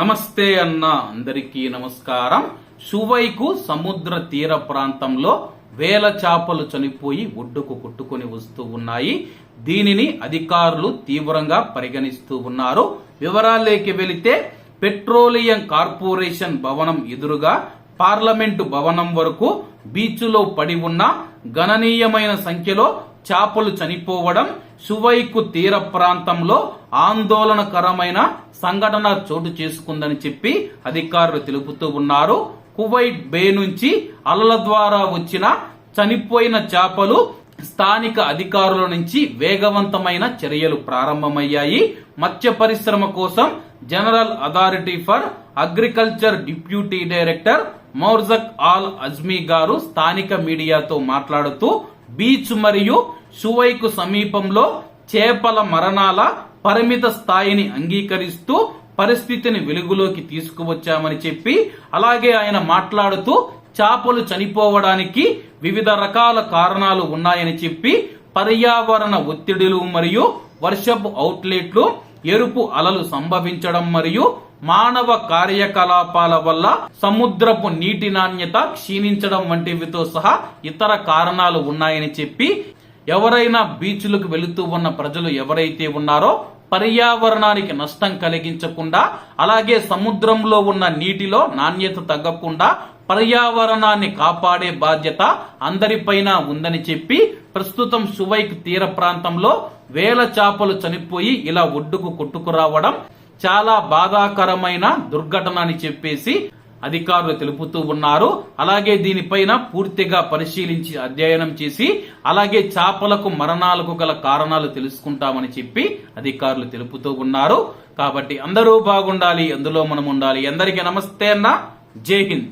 నమస్తే అన్న అందరికీ నమస్కారం. సువైకు సముద్ర తీర ప్రాంతంలో వేల చేపలు చనిపోయి ఒడ్డుకు కొట్టుకొని వస్తూ ఉన్నాయి. దీనిని అధికారులు తీవ్రంగా పరిగణిస్తూ ఉన్నారు. వివరాల్లోకి వెళితే పెట్రోలియం కార్పొరేషన్ భవనం ఎదురుగా పార్లమెంటు భవనం వరకు బీచ్లో పడి ఉన్న గణనీయమైన సంఖ్యలో చేపలు చనిపోవడం సువైకు తీర ప్రాంతంలో ఆందోళనకరమైన సంఘటన చోటు చేసుకుందని చెప్పి అధికారులు తెలుపుతూ ఉన్నారు. కువైట్ బే నుంచి అలల ద్వారా వచ్చిన చనిపోయిన చేపలు స్థానిక అధికారుల నుంచి వేగవంతమైన చర్యలు ప్రారంభమయ్యాయి. మత్స్య పరిశ్రమ కోసం general authority for agriculture deputy director మౌర్జక్ all Azmi గారు స్థానిక మీడియాతో మాట్లాడుతూ బీచ్ మరియు సువైకు సమీపంలో చేపల మరణాల పరిమిత స్థాయిని అంగీకరిస్తూ పరిస్థితిని వెలుగులోకి తీసుకువచ్చామని చెప్పి అలాగే ఆయన మాట్లాడుతూ చేపలు చనిపోవడానికి వివిధ రకాల కారణాలు ఉన్నాయని చెప్పి పర్యావరణ ఒత్తిడులు మరియు వర్షపు అవుట్లెట్లు ఎరుపు అలలు సంభవించడం మరియు మానవ కార్యకలాపాల వల్ల సముద్రపు నీటి నాణ్యత క్షీణించడం వంటివితో సహా ఇతర కారణాలు ఉన్నాయని చెప్పి ఎవరైనా బీచ్లకు వెళుతూ ఉన్న ప్రజలు ఎవరైతే ఉన్నారో పర్యావరణానికి నష్టం కలిగించకుండా అలాగే సముద్రంలో ఉన్న నీటిలో నాణ్యత తగ్గకుండా పర్యావరణాన్ని కాపాడే బాధ్యత అందరిపైన ఉందని చెప్పి ప్రస్తుతం సువైక్ తీర ప్రాంతంలో వేల చేపలు చనిపోయి ఇలా ఒడ్డుకు కొట్టుకురావడం చాలా బాధాకరమైన దుర్ఘటన అని చెప్పేసి అధికారులు తెలుపుతూ ఉన్నారు. అలాగే దీనిపైన పూర్తిగా పరిశీలించి అధ్యయనం చేసి అలాగే చేపలకు మరణాలకు గల కారణాలు తెలుసుకుంటామని చెప్పి అధికారులు తెలుపుతూ ఉన్నారు. కాబట్టి అందరూ బాగుండాలి అందులో మనం ఉండాలి. అందరికీ నమస్తే అన్న. జై హింద్.